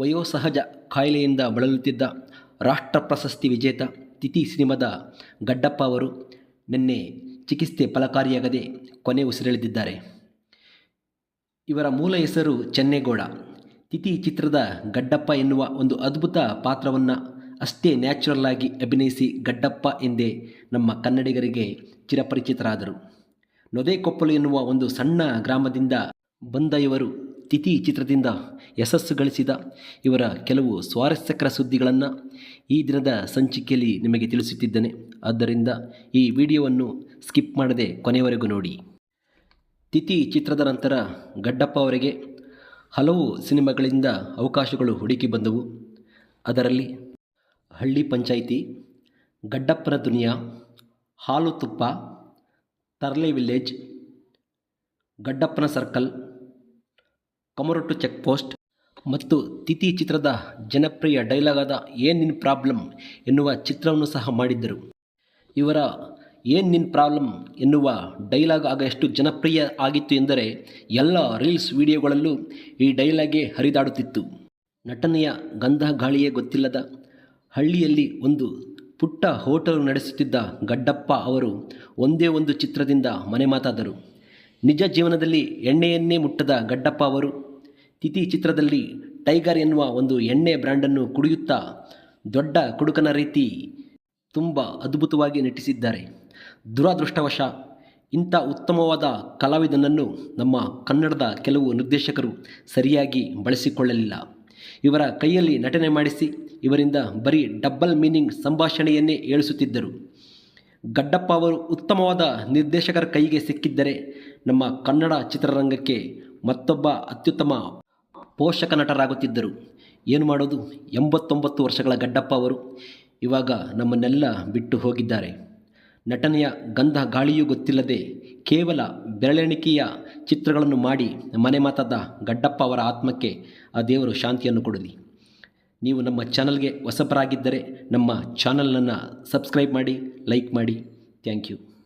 ವಯೋಸಹಜ ಕಾಯಿಲೆಯಿಂದ ಬಳಲುತ್ತಿದ್ದ ರಾಷ್ಟ್ರ ಪ್ರಶಸ್ತಿ ವಿಜೇತ ತಿಥಿ ಸಿನಿಮಾದ ಗಡ್ಡಪ್ಪ ಅವರು ನಿನ್ನೆ ಚಿಕಿತ್ಸೆ ಫಲಕಾರಿಯಾಗದೆ ಕೊನೆ ಉಸಿರೆಳೆದಿದ್ದಾರೆ. ಇವರ ಮೂಲ ಹೆಸರು ಚೆನ್ನೇಗೌಡ. ತಿಥಿ ಚಿತ್ರದ ಗಡ್ಡಪ್ಪ ಎನ್ನುವ ಒಂದು ಅದ್ಭುತ ಪಾತ್ರವನ್ನು ಅಷ್ಟೇ ನ್ಯಾಚುರಲ್ ಆಗಿ ಅಭಿನಯಿಸಿ ಗಡ್ಡಪ್ಪ ಎಂದೇ ನಮ್ಮ ಕನ್ನಡಿಗರಿಗೆ ಚಿರಪರಿಚಿತರಾದರು. ನೊದೆಕೊಪ್ಪಲು ಎನ್ನುವ ಒಂದು ಸಣ್ಣ ಗ್ರಾಮದಿಂದ ಬಂದ ಇವರು ತಿಥಿ ಚಿತ್ರದಿಂದ ಯಶಸ್ಸು ಗಳಿಸಿದ ಇವರ ಕೆಲವು ಸ್ವಾರಸ್ಯಕರ ಸುದ್ದಿಗಳನ್ನು ಈ ದಿನದ ಸಂಚಿಕೆಯಲ್ಲಿ ನಿಮಗೆ ತಿಳಿಸುತ್ತಿದ್ದೇನೆ. ಆದ್ದರಿಂದ ಈ ವಿಡಿಯೋವನ್ನು ಸ್ಕಿಪ್ ಮಾಡದೆ ಕೊನೆಯವರೆಗೂ ನೋಡಿ. ತಿಥಿ ಚಿತ್ರದ ನಂತರ ಗಡ್ಡಪ್ಪ ಅವರಿಗೆ ಹಲವು ಸಿನಿಮಾಗಳಿಂದ ಅವಕಾಶಗಳು ಹುಡುಕಿ ಬಂದವು. ಅದರಲ್ಲಿ ಹಳ್ಳಿ ಪಂಚಾಯಿತಿ, ಗಡ್ಡಪ್ಪನ ದುನಿಯಾ, ಹಾಲು ತುಪ್ಪ, ತರ್ಲೆ ವಿಲೇಜ್, ಗಡ್ಡಪ್ಪನ ಸರ್ಕಲ್ ಕಮರೊಟ್ಟು ಚೆಕ್ ಪೋಸ್ಟ್ ಮತ್ತು ತಿಥಿ ಚಿತ್ರದ ಜನಪ್ರಿಯ ಡೈಲಾಗ್ ಆದ ಏನ್ ನಿನ್ ಪ್ರಾಬ್ಲಮ್ ಎನ್ನುವ ಚಿತ್ರವನ್ನು ಸಹ ಮಾಡಿದ್ದರು. ಇವರ ಏನ್ ನಿನ್ ಪ್ರಾಬ್ಲಮ್ ಎನ್ನುವ ಡೈಲಾಗ್ ಆಗ ಎಷ್ಟು ಜನಪ್ರಿಯ ಆಗಿತ್ತು ಎಂದರೆ ಎಲ್ಲ ರೀಲ್ಸ್ ವಿಡಿಯೋಗಳಲ್ಲೂ ಈ ಡೈಲಾಗೇ ಹರಿದಾಡುತ್ತಿತ್ತು. ನಟನೆಯ ಗಂಧ ಗಾಳಿಯೇ ಗೊತ್ತಿಲ್ಲದ ಹಳ್ಳಿಯಲ್ಲಿ ಒಂದು ಪುಟ್ಟ ಹೋಟೆಲ್ ನಡೆಸುತ್ತಿದ್ದ ಗಡ್ಡಪ್ಪ ಅವರು ಒಂದೇ ಒಂದು ಚಿತ್ರದಿಂದ ಮನೆ ಮಾತಾದರು ನಿಜ ಜೀವನದಲ್ಲಿ ಎಣ್ಣೆಯನ್ನೇ ಮುಟ್ಟದ ಗಡ್ಡಪ್ಪ ಅವರು ತಿಥಿ ಚಿತ್ರದಲ್ಲಿ ಟೈಗರ್ ಎನ್ನುವ ಒಂದು ಎಣ್ಣೆ ಬ್ರ್ಯಾಂಡನ್ನು ಕುಡಿಯುತ್ತಾ ದೊಡ್ಡ ಕುಡುಕನ ರೀತಿ ತುಂಬ ಅದ್ಭುತವಾಗಿ ನಟಿಸಿದ್ದಾರೆ. ದುರಾದೃಷ್ಟವಶ ಇಂಥ ಉತ್ತಮವಾದ ಕಲಾವಿದನನ್ನು ನಮ್ಮ ಕನ್ನಡದ ಕೆಲವು ನಿರ್ದೇಶಕರು ಸರಿಯಾಗಿ ಬಳಸಿಕೊಳ್ಳಲಿಲ್ಲ. ಇವರ ಕೈಯಲ್ಲಿ ನಟನೆ ಮಾಡಿಸಿ ಇವರಿಂದ ಬರೀ ಡಬ್ಬಲ್ ಮೀನಿಂಗ್ ಸಂಭಾಷಣೆಯನ್ನೇ ಏಳಿಸುತ್ತಿದ್ದರು. ಗಡ್ಡಪ್ಪ ಅವರು ಉತ್ತಮವಾದ ನಿರ್ದೇಶಕರ ಕೈಗೆ ಸಿಕ್ಕಿದ್ದರೆ ನಮ್ಮ ಕನ್ನಡ ಚಿತ್ರರಂಗಕ್ಕೆ ಮತ್ತೊಬ್ಬ ಅತ್ಯುತ್ತಮ ಪೋಷಕ ನಟರಾಗುತ್ತಿದ್ದರು. ಏನು ಮಾಡೋದು? ಎಂಬತ್ತೊಂಬತ್ತು ವರ್ಷಗಳ ಗಡ್ಡಪ್ಪ ಅವರು ಇವಾಗ ನಮ್ಮನ್ನೆಲ್ಲ ಬಿಟ್ಟು ಹೋಗಿದ್ದಾರೆ. ನಟನೆಯ ಗಂಧ ಗಾಳಿಯೂ ಗೊತ್ತಿಲ್ಲದೆ ಕೇವಲ ಬೆರಳೆಣಿಕೆಯ ಚಿತ್ರಗಳನ್ನು ಮಾಡಿ ಮನೆ ಮಾತಾದ ಗಡ್ಡಪ್ಪ ಅವರ ಆತ್ಮಕ್ಕೆ ಆ ದೇವರು ಶಾಂತಿಯನ್ನು ಕೊಡಲಿ. ನೀವು ನಮ್ಮ ಚಾನಲ್ಗೆ ಹೊಸಬರಾಗಿದ್ದರೆ ನಮ್ಮ ಚಾನಲನ್ನು ಸಬ್ಸ್ಕ್ರೈಬ್ ಮಾಡಿ, ಲೈಕ್ ಮಾಡಿ. Thank you.